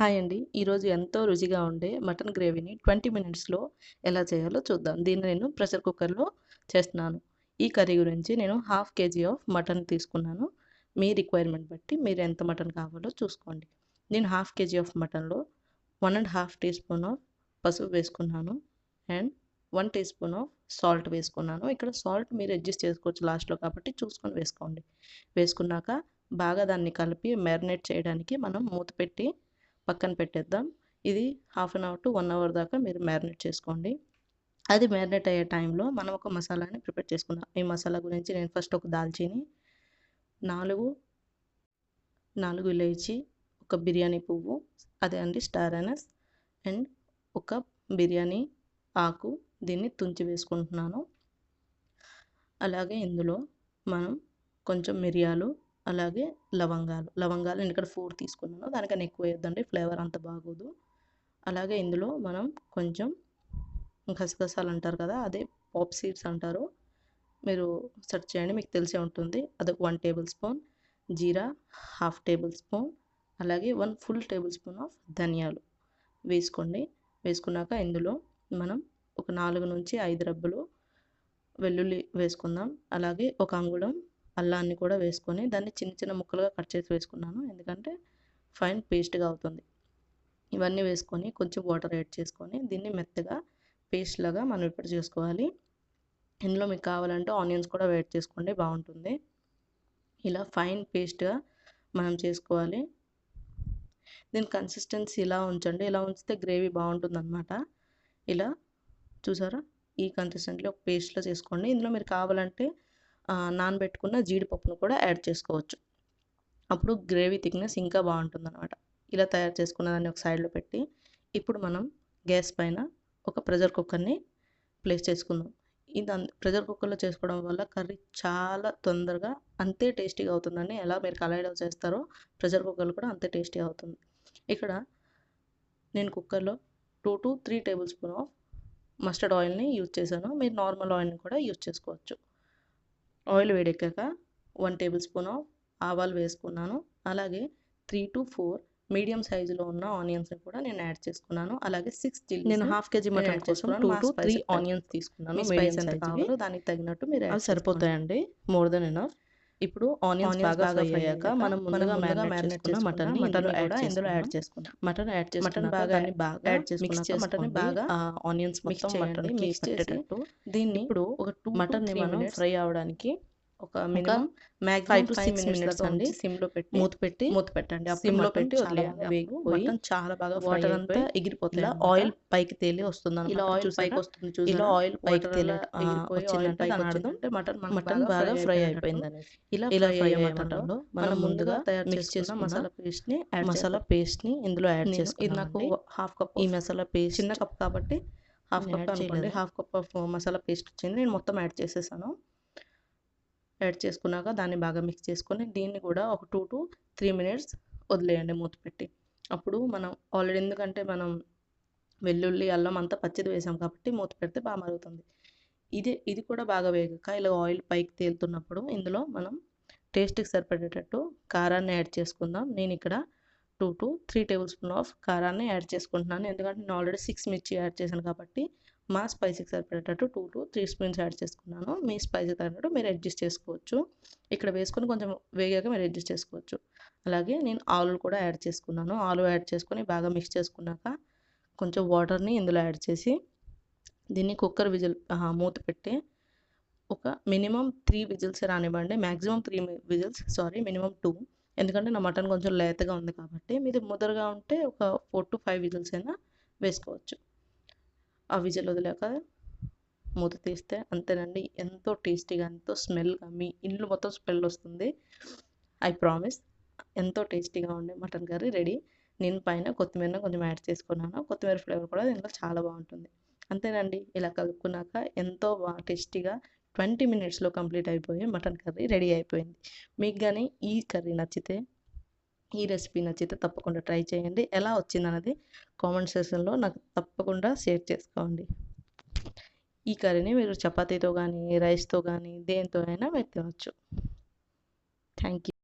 Hi అండి. ఈరోజు ఎంతో రుచిగా ఉండే మటన్ గ్రేవీని 20 మినిట్స్‌లో ఎలా చేయాలో చూద్దాం. దీన్ని నేను ప్రెషర్ కుక్కర్‌లో చేస్తున్నాను. ఈ కర్రీ గురించి నేను హాఫ్ కేజీ ఆఫ్ మటన్ తీసుకున్నాను. మీ రిక్వైర్మెంట్ బట్టి మీరు ఎంత మటన్ కావాలో చూసుకోండి. నేను హాఫ్ కేజీ ఆఫ్ మటన్‌లో one and half teaspoon of పసుపు వేసుకున్నాను. And one teaspoon of salt వేసుకున్నాను. ఇక్కడ సాల్ట్ మీరు అడ్జస్ట్ చేసుకోవచ్చు లాస్ట్‌లో కాబట్టి చూసుకొని వేసుకోండి. వేసుకున్నాక బాగా దాన్ని కలిపి మ్యారినేట్ చేయడానికి మనం మూత పెట్టి పక్కన పెట్టేద్దాం. ఇది half an hour to one hour దాకా మీరు మ్యారినేట్ చేసుకోండి. అది మ్యారినేట్ అయ్యే టైంలో మనం ఒక మసాలాని ప్రిపేర్ చేసుకుందాం. ఈ మసాలా గురించి నేను ఫస్ట్ ఒక దాల్చీని, 4 4 ఇలైచి, ఒక బిర్యానీ పువ్వు అదే అండి స్టార్ అనస్ అండ్ ఒక బిర్యానీ ఆకు దీన్ని తుంచి వేసుకుంటున్నాను. అలాగే ఇందులో మనం కొంచెం మిరియాలు, అలాగే లవంగాలు. లవంగాలు నేను ఇక్కడ ఫోర్ తీసుకున్నాను. దానికన్నా ఎక్కువ వేయొద్దండి ఫ్లేవర్ అంత బాగోదు. అలాగే ఇందులో మనం కొంచెం గసగసాలు అంటారు కదా! అదే పాప్ సీడ్స్ అంటారు. మీరు సెర్చ్ చేయండి మీకు తెలిసే ఉంటుంది. అదొక వన్ టేబుల్ స్పూన్ జీరా, హాఫ్ టేబుల్ స్పూన్ అలాగే one full table spoon of ధనియాలు వేసుకోండి. వేసుకున్నాక ఇందులో మనం ఒక 4-5 రెబ్బలు వెల్లుల్లి వేసుకుందాం. అలాగే ఒక అంగుళం అల్లాన్ని కూడా వేసుకొని దాన్ని చిన్న చిన్న ముక్కలుగా కట్ చేసి వేసుకున్నాను. ఎందుకంటే ఫైన్ పేస్ట్‌గా అవుతుంది. ఇవన్నీ వేసుకొని కొంచెం వాటర్ యాడ్ చేసుకొని దీన్ని మెత్తగా పేస్ట్ లాగా మనం ఇప్పుడు చేసుకోవాలి. ఇందులో మీకు కావాలంటే ఆనియన్స్ కూడా యాడ్ చేసుకోండి బాగుంటుంది ఇలా ఫైన్ పేస్ట్‌గా మనం చేసుకోవాలి. దీని కన్సిస్టెన్సీ ఇలా ఉంచండి. ఇలా ఉంచితే గ్రేవీ బాగుంటుందన్నమాట ఇలా చూసారా? ఈ కన్సిస్టెంట్లో ఒక పేస్ట్లో చేసుకోండి. ఇందులో మీరు కావాలంటే నానబెట్టుకున్న జీడిపప్పును కూడా యాడ్ చేసుకోవచ్చు. అప్పుడు గ్రేవీ థిక్‌నెస్ ఇంకా బాగుంటుందన్నమాట ఇలా తయారు చేసుకున్న దాన్ని ఒక సైడ్‌లో పెట్టి ఇప్పుడు మనం గ్యాస్ పైన ఒక ప్రెషర్ కుక్కర్‌ని ప్లేస్ చేసుకుందాం. ఇది అన్ ప్రెషర్ కుక్కర్‌లో చేసుకోవడం వల్ల కర్రీ చాలా తొందరగా అంతే టేస్టీగా అవుతుందండి. ఎలా మీరు కళాయిలో చేస్తారో ప్రెషర్ కుక్కర్‌లో కూడా అంతే టేస్టీగా అవుతుంది. ఇక్కడ నేను కుక్కర్‌లో 2-3 టేబుల్ స్పూన్ ఆఫ్ మస్టర్డ్ ఆయిల్‌ని యూజ్ చేశాను. మీరు నార్మల్ ఆయిల్‌ని కూడా యూజ్ చేసుకోవచ్చు. ఆయిల్ వేడెక్కాక 1 టేబుల్ స్పూన్ ఆఫ్ ఆవాలు వేసుకున్నాను. అలాగే 3-4 మీడియం సైజులో ఉన్న ఆనియన్స్‌ని కూడా నేను యాడ్ చేసుకున్నాను. అలాగే 6 చిల్లీస్ నేను హాఫ్ కేజీ మటన్ కోసం చేసుకున్నాను. 2-3 మా ఆనియన్స్ తీసుకున్నాను. మీడియం. కావాలో దానికి తగినట్టు మీరు సరిపోతాయండి. More than enough. ఇప్పుడు ఆనియన్స్ బాగా ఫ్రై అయ్యాక మనం ముందుగా మ్యారినేట్ చేసుకున్న ఇందులో కూడా యాడ్ ఇందులో యాడ్ చేసుకుందాం. మటన్ యాడ్ మటన్ చేసుకున్నాక బాగా బాగా యాడ్ చేసుకున్నాక. మటన్‌ని బాగా ఆనియన్స్ మిక్స్ మొత్తం. మటన్‌కి మిక్స్ చేసి పట్టేటట్టు దీన్ని ఇప్పుడు ఒక 2 మటన్‌ని త్రీ మనం ఫ్రై అవ్వడానికి ఒక మినిమం మాక్సిమం 5 to 5 6 మినిట్స్ అండి ఉంచి సిమ్‌లో పెట్టి మూత పెట్టి మూత పెట్టండి. సిమ్‌లో మటన్ పెట్టి వదిలేయండి. వేగిపోయి మటన్ చాలా బాగా వాటర్ అంతా ఇలా అన్నమాట. ఆయిల్ పైకి తేలి వస్తుందన్నమాట. ఇలా ఆయిల్? పైకి వస్తుంది? ఇలా ఆయిల్ పైకి తేలి వచ్చిందంటే దాని అర్థం మటన్ మటన్ బాగా ఫ్రై అయిపోయిందని. ఇలా ఇలా ఫ్రై మటన్‌లో మనం ముందుగా తయారు మిక్స్ చేసుకున్న మసాలా పేస్ట్‌ని యాడ్ మసాలా చేద్దాం. పేస్ట్‌ని ఇందులో యాడ్ నేను ఇది నాకు. హాఫ్ కప్ ఈ మసాలా పేస్ట్ చిన్న కప్ కాబట్టి half cup. Half cup of masala paste వచ్చింది. నేను మొత్తం యాడ్ చేసేసాను. యాడ్ చేసుకున్నాక దాన్ని బాగా మిక్స్ చేసుకొని దీన్ని కూడా ఒక 2-3 మినిట్స్ వదిలేయండి మూత పెట్టి. అప్పుడు మనం ఆల్రెడీ ఎందుకంటే మనం వెల్లుల్లి, అల్లం అంతా పచ్చిది వేసాం కాబట్టి మూత పెడితే బాగా మరుగుతుంది. ఇది ఇది కూడా బాగా వేగాక ఇలా ఆయిల్ పైకి తేలుతున్నప్పుడు ఇందులో మనం టేస్ట్‌కి సరిపడేటట్టు కారాన్ని యాడ్ చేసుకుందాం. నేను ఇక్కడ 2-3 టేబుల్ స్పూన్ ఆఫ్ కారాన్ని యాడ్ చేసుకుంటున్నాను. ఎందుకంటే నేను ఆల్రెడీ సిక్స్ మిర్చి యాడ్ చేశాను కాబట్టి మా స్పైసీకి సరిపడేటట్టు 2-3 స్పూన్స్ యాడ్ చేసుకున్నాను. మీ స్పైసీకి తగినట్టు మీరు అడ్జస్ట్ చేసుకోవచ్చు. ఇక్కడ వేసుకొని కొంచెం వేగాక మీరు అడ్జస్ట్ చేసుకోవచ్చు. అలాగే నేను ఆలు కూడా యాడ్ చేసుకున్నాను. ఆలు యాడ్ చేసుకొని బాగా మిక్స్ చేసుకున్నాక కొంచెం వాటర్‌ని ఇందులో యాడ్ చేసి దీన్ని కుక్కర్ విజిల్ మూత పెట్టి ఒక మినిమం త్రీ విజిల్స్ రానివ్వండి. Maximum three whistles sorry minimum two ఎందుకంటే నా మటన్ కొంచెం లేతగా ఉంది కాబట్టి మీది ముదరగా ఉంటే ఒక 4-5 విజిల్స్ అయినా వేసుకోవచ్చు. ఆ విజిల్ వదిలాక మూత తీస్తే అంతేనండి. ఎంతో టేస్టీగా ఎంతో స్మెల్‌గా మీ ఇల్లు మొత్తం స్మెల్ వస్తుంది. I promise. ఎంతో టేస్టీగా ఉండే మటన్ కర్రీ రెడీ. నేను పైన కొత్తిమీరని కొంచెం యాడ్ చేసుకున్నాను. కొత్తిమీర ఫ్లేవర్ కూడా దీంట్లో చాలా బాగుంటుంది అంతేనండి. ఇలా కలుపుకున్నాక ఎంతో బాగా టేస్టీగా 20 మినిట్స్‌లో కంప్లీట్ అయిపోయి మటన్ కర్రీ రెడీ అయిపోయింది. మీకు కానీ ఈ కర్రీ నచ్చితే ఈ రెసిపీ నచ్చితే తప్పకుండా ట్రై చేయండి. ఎలా వచ్చిందన్నది కామెంట్ సెక్షన్‌లో నాకు తప్పకుండా షేర్ చేసుకోండి. ఈ కర్రీని మీరు చపాతీతో కానీ రైస్‌తో కానీ దేనితో అయినా మీరు తినొచ్చు. Thank you.